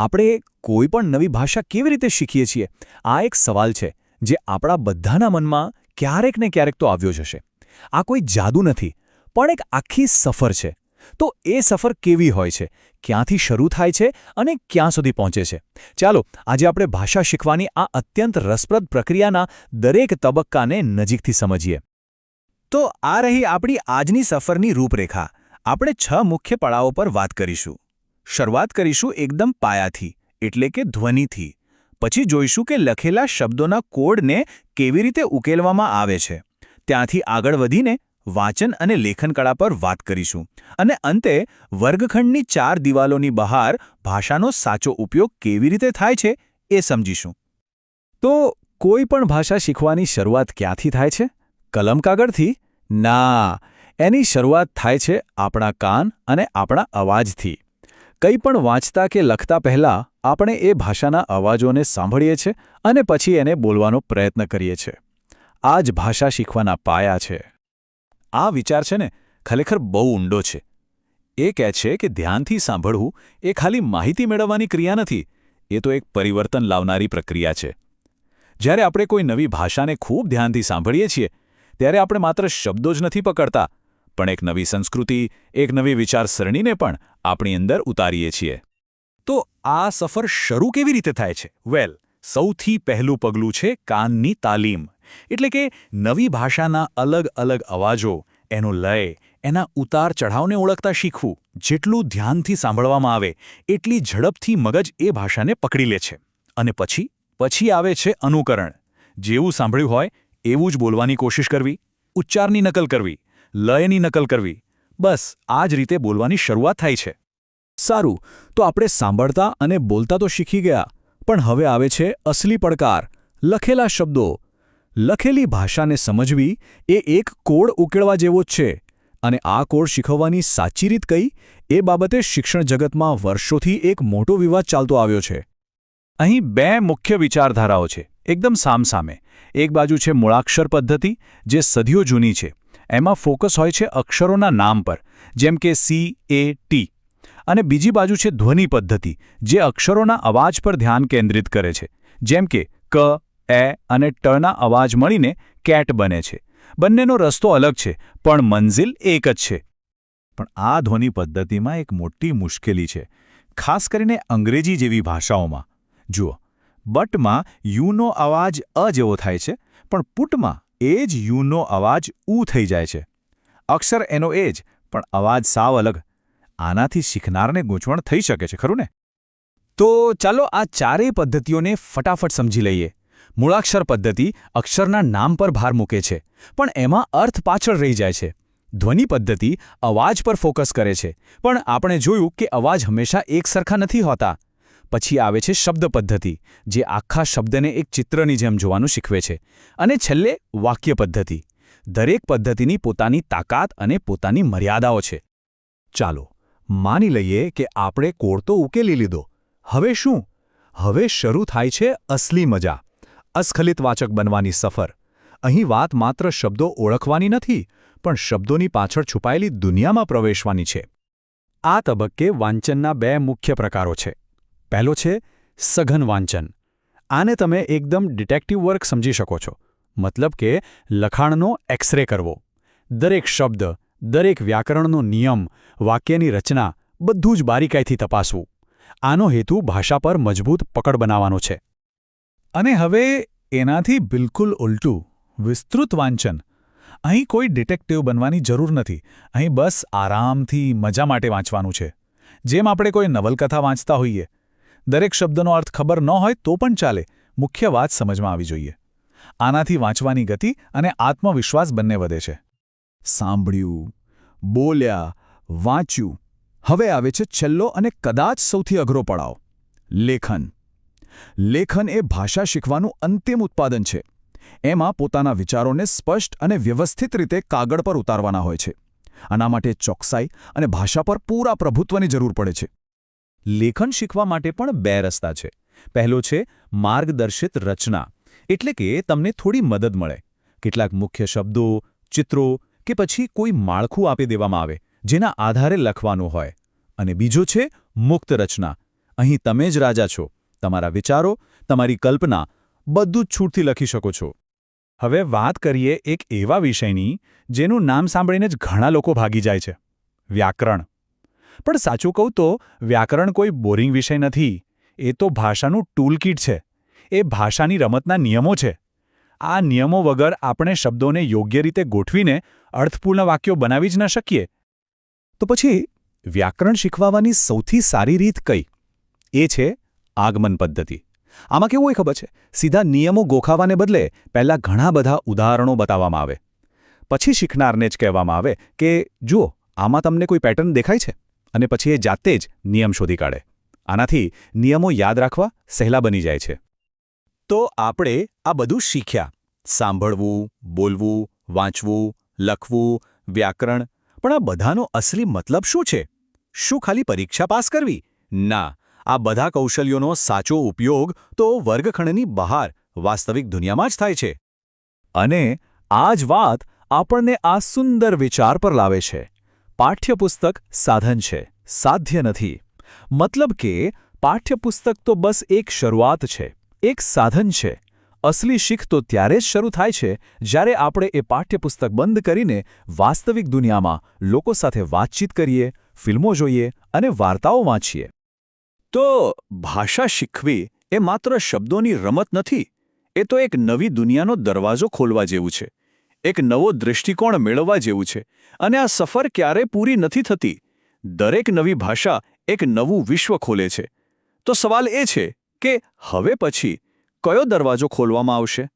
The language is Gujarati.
આપણે કોઈ પણ નવી ભાષા કેવી રીતે શીખીએ છીએ? આ એક સવાલ છે, જે આપણા બધાના મનમાં ક્યારેક ને ક્યારેક તો આવ્યો જ હશે. આ કોઈ જાદુ નથી, પણ એક આખી સફર છે. તો એ સફર કેવી હોય છે? ક્યાંથી શરૂ થાય છે અને ક્યાં સુધી પહોંચે છે? ચાલો, આજે આપણે ભાષા શીખવાની આ અત્યંત રસપ્રદ પ્રક્રિયાના દરેક તબક્કાને નજીકથી સમજીએ. તો આ રહી આપણી આજની સફરની રૂપરેખા. આપણે છ મુખ્ય પડાવો પર વાત કરીશું. શરૂઆત કરીશું એકદમ પાયાથી, એટલે કે ધ્વનિથી. પછી જોઈશું કે લખેલા શબ્દોના કોડને કેવી રીતે ઉકેલવામાં આવે છે. ત્યાંથી આગળ વધીને વાંચન અને લેખનકળા પર વાત કરીશું. અને અંતે, વર્ગખંડની ચાર દિવાલોની બહાર ભાષાનો સાચો ઉપયોગ કેવી રીતે થાય છે એ સમજીશું. તો, કોઈ પણ ભાષા શીખવાની શરૂઆત ક્યાંથી થાય છે? કલમ કાગળથી? ના. એની શરૂઆત થાય છે આપણા કાન અને આપણા અવાજથી. કંઈ પણ વાંચતા કે લખતા પહેલાં આપણે એ ભાષાના અવાજોને સાંભળીએ છીએ અને પછી એને બોલવાનો પ્રયત્ન કરીએ છીએ આ જ ભાષા શીખવાના પાયા છે. આ વિચાર છે ને, ખરેખર બહુ ઊંડો છે. એ કહે છે કે ધ્યાનથી સાંભળવું એ ખાલી માહિતી મેળવવાની ક્રિયા નથી, એ તો એક પરિવર્તન લાવનારી પ્રક્રિયા છે. જ્યારે આપણે કોઈ નવી ભાષાને ખૂબ ધ્યાનથી સાંભળીએ છીએ, ત્યારે આપણે માત્ર શબ્દો જ નથી પકડતા પણ એક નવી સંસ્કૃતિ, એક નવી વિચારસરણીને પણ આપણી અંદર ઉતારીએ છીએ. તો આ સફર શરૂ કેવી રીતે થાય છે? વેલ, સૌથી પહેલું પગલું છે કાનની તાલીમ. એટલે કે નવી ભાષાના અલગ અલગ અવાજો, એનો લય, એના ઉતાર ચઢાવને ઓળખતા શીખવું, જેટલું ધ્યાનથી સાંભળવામાં આવે, એટલી ઝડપથી મગજ એ ભાષાને પકડી લે છે. અને પછી પછી આવે છે અનુકરણ. જેવું સાંભળ્યું હોય, એવું જ બોલવાની કોશિશ કરવી, ઉચ્ચારની નકલ કરવી લયની નકલ કરવી. બસ, આ જ રીતે બોલવાની શરૂઆત થાય છે. સારું, તો આપણે સાંભળતા અને બોલતા તો શીખી ગયા, પણ હવે આવે છે અસલી પડકાર, લખેલા શબ્દો. લખેલી ભાષાને સમજવી એ એક કોડ ઉકેળવા જેવો જ છે, અને આ કોડ શીખવવાની સાચી રીત કઈ? એ બાબતે શિક્ષણ જગતમાં વર્ષોથી એક મોટો વિવાદ ચાલતો આવ્યો છે. અહીં બે મુખ્ય વિચારધારાઓ છે, એકદમ સામસામે. એક બાજુ છે મૂળાક્ષર પદ્ધતિ, જે સદીઓ જૂની છે. એમાં ફોકસ હોય છે અક્ષરોના નામ પર, જેમ કે સી, એ, ટી. અને બીજી બાજુ છે ધ્વનિ પદ્ધતિ, જે અક્ષરોના અવાજ પર ધ્યાન કેન્દ્રિત કરે છે. જેમ કે ક, એ અને ટના અવાજ મળીને કેટ બને છે. બંનેનો રસ્તો અલગ છે, પણ મંઝિલ એક જ છે. પણ આ ધ્વનિ પદ્ધતિમાં એક મોટી મુશ્કેલી છે, ખાસ કરીને અંગ્રેજી જેવી ભાષાઓમાં. જુઓ, બટમાં યુનો અવાજ અ જેવો થાય છે, પણ પુટમાં એ જ યુનો અવાજ ઉ થઈ જાય છે. અક્ષર એનો એ જ, પણ અવાજ સાવ અલગ. આનાથી શીખનારને ગૂંચવણ થઈ શકે છે, ખરું ને? તો ચાલો આ ચારેય પદ્ધતિઓને ફટાફટ સમજી લઈએ. મૂળાક્ષર પદ્ધતિ અક્ષરના નામ પર ભાર મૂકે છે, પણ એમાં અર્થ પાછળ રહી જાય છે. ધ્વનિ પદ્ધતિ અવાજ પર ફોકસ કરે છે, પણ આપણે જોયું કે અવાજ હંમેશા એકસરખા નથી હોતા. પછી આવે છે શબ્દ પદ્ધતિ, જે આખા શબ્દને એક ચિત્રની જેમ જોવાનું શીખવે છે. અને છેલ્લે વાક્ય પદ્ધતિ. દરેક પદ્ધતિની પોતાની તાકાત અને પોતાની મર્યાદાઓ છે. ચાલો, માની લઈએ કે આપણે કોડ તો ઉકેલી લીધો. હવે શું? હવે શરૂ થાય છે અસલી મજા. અસ્ખલિત વાચક બનવાની સફર. અહીં વાત માત્ર શબ્દો ઓળખવાની નથી, પણ શબ્દોની પાછળ છુપાયેલી દુનિયામાં પ્રવેશવાની છે. આ તબક્કે વાંચનના બે મુખ્ય પ્રકારો છે. પહેલો છે સઘન વાંચન. આને તમે એકદમ ડિટેક્ટિવ વર્ક સમજી શકો છો. મતલબ કે લખાણનો એક્સરે કરવો, દરેક શબ્દ, દરેક વ્યાકરણનો નિયમ, વાક્યની રચના બધું જ બારીકાઈથી તપાસવું. આનો હેતુ ભાષા પર મજબૂત પકડ બનાવવાનો છે. અને હવે એનાથી બિલકુલ ઉલટું, વિસ્તૃત વાંચન. અહીં કોઈ ડિટેક્ટિવ બનવાની જરૂર નથી. અહીં બસ આરામથી મજા માટે વાંચવાનું છે. જેમ આપણે કોઈ નવલકથા વાંચતા હોઈએ દરેક શબ્દનો અર્થ ખબર ન હોય તો પણ ચાલે. મુખ્ય વાત સમજમાં આવી જોઈએ. આનાથી વાંચવાની ગતિ અને આત્મવિશ્વાસ બંને વધે છે. સાંભળ્યું, બોલ્યા, વાંચ્યું, હવે આવે છે છેલ્લો અને કદાચ સૌથી અઘરો પડાવ. લેખન. લેખન એ ભાષા શીખવાનું અંતિમ ઉત્પાદન છે. એમાં પોતાના વિચારોને સ્પષ્ટ અને વ્યવસ્થિત રીતે કાગળ પર ઉતારવાના હોય છે. આના માટે ચોકસાઈ અને ભાષા પર પૂરા પ્રભુત્વની જરૂર પડે છે. લેખન શીખવા માટે પણ બે રસ્તા છે. પહેલો છે, માર્ગદર્શિત રચના, એટલે કે તમને થોડી મદદ મળે. કેટલાક મુખ્ય શબ્દો, ચિત્રો કે પછી કોઈ માળખું આપી દેવામાં આવે, જેના આધારે લખવાનું હોય. અને બીજો છે, મુક્ત રચના, અહીં તમે જ રાજા છો, તમારા વિચારો, તમારી કલ્પના, બધું જ છૂટથી લખી શકો છો. હવે વાત કરીએ એક એવા વિષયની, જેનું નામ સાંભળીને જ ઘણા લોકો ભાગી જાય છે. વ્યાકરણ. પણ સાચું કહું તો, વ્યાકરણ કોઈ બોરિંગ વિષય નથી. એ તો ભાષાનું ટૂલકીટ છે. એ ભાષાની રમતના નિયમો છે. આ નિયમો વગર આપણે શબ્દોને યોગ્ય રીતે ગોઠવીને અર્થપૂર્ણ વાક્યો બનાવી જ ન શકીએ. તો પછી, વ્યાકરણ શીખવાવાની સૌથી સારી રીત કઈ? એ છે આગમન પદ્ધતિ. આમાં કેવું હોય ખબર છે? સીધા નિયમો ગોખાવાને બદલે પહેલાં ઘણા બધા ઉદાહરણો બતાવવામાં આવે. પછી શીખનારને જ કહેવામાં આવે કે, જુઓ, આમાં તમને કોઈ પેટર્ન દેખાય છે? અને પછી એ જાતે જ નિયમ શોધી કાઢે. આનાથી નિયમો યાદ રાખવા સહેલા બની જાય છે. તો આપણે આ બધું શીખ્યા. સાંભળવું, બોલવું, વાંચવું, લખવું, વ્યાકરણ. પણ આ બધાનો અસલી મતલબ શું છે? શું ખાલી પરીક્ષા પાસ કરવી? ના, આ બધા કૌશલ્યોનો સાચો ઉપયોગ તો વર્ગખંડની બહાર વાસ્તવિક દુનિયામાં જ થાય છે. અને આ જ વાત આપણને આ સુંદર વિચાર પર લાવે છે. પાઠ્યપુસ્તક સાધન છે. સાધ્ય નથી. મતલબ કે, પાઠ્યપુસ્તક તો બસ એક શરૂઆત છે. એક સાધન છે. અસલી શીખ તો ત્યારે જ શરૂ થાય છે, જ્યારે આપણે એ પાઠ્યપુસ્તક બંધ કરીને વાસ્તવિક દુનિયામાં લોકો સાથે વાતચીત કરીએ, ફિલ્મો જોઈએ અને વાર્તાઓ વાંચીએ. તો ભાષા શીખવી એ માત્ર શબ્દોની રમત નથી, એ તો એક નવી દુનિયાનો દરવાજો ખોલવા જેવું છે. એક નવો દૃષ્ટિકોણ મેળવવા જેવું છે અને આ સફર ક્યારે પૂરી નથી થતી. દરેક નવી ભાષા એક નવું વિશ્વ ખોલે છે. તો સવાલ એ છે કે હવે પછી કયો દરવાજો ખોલવામાં આવશે?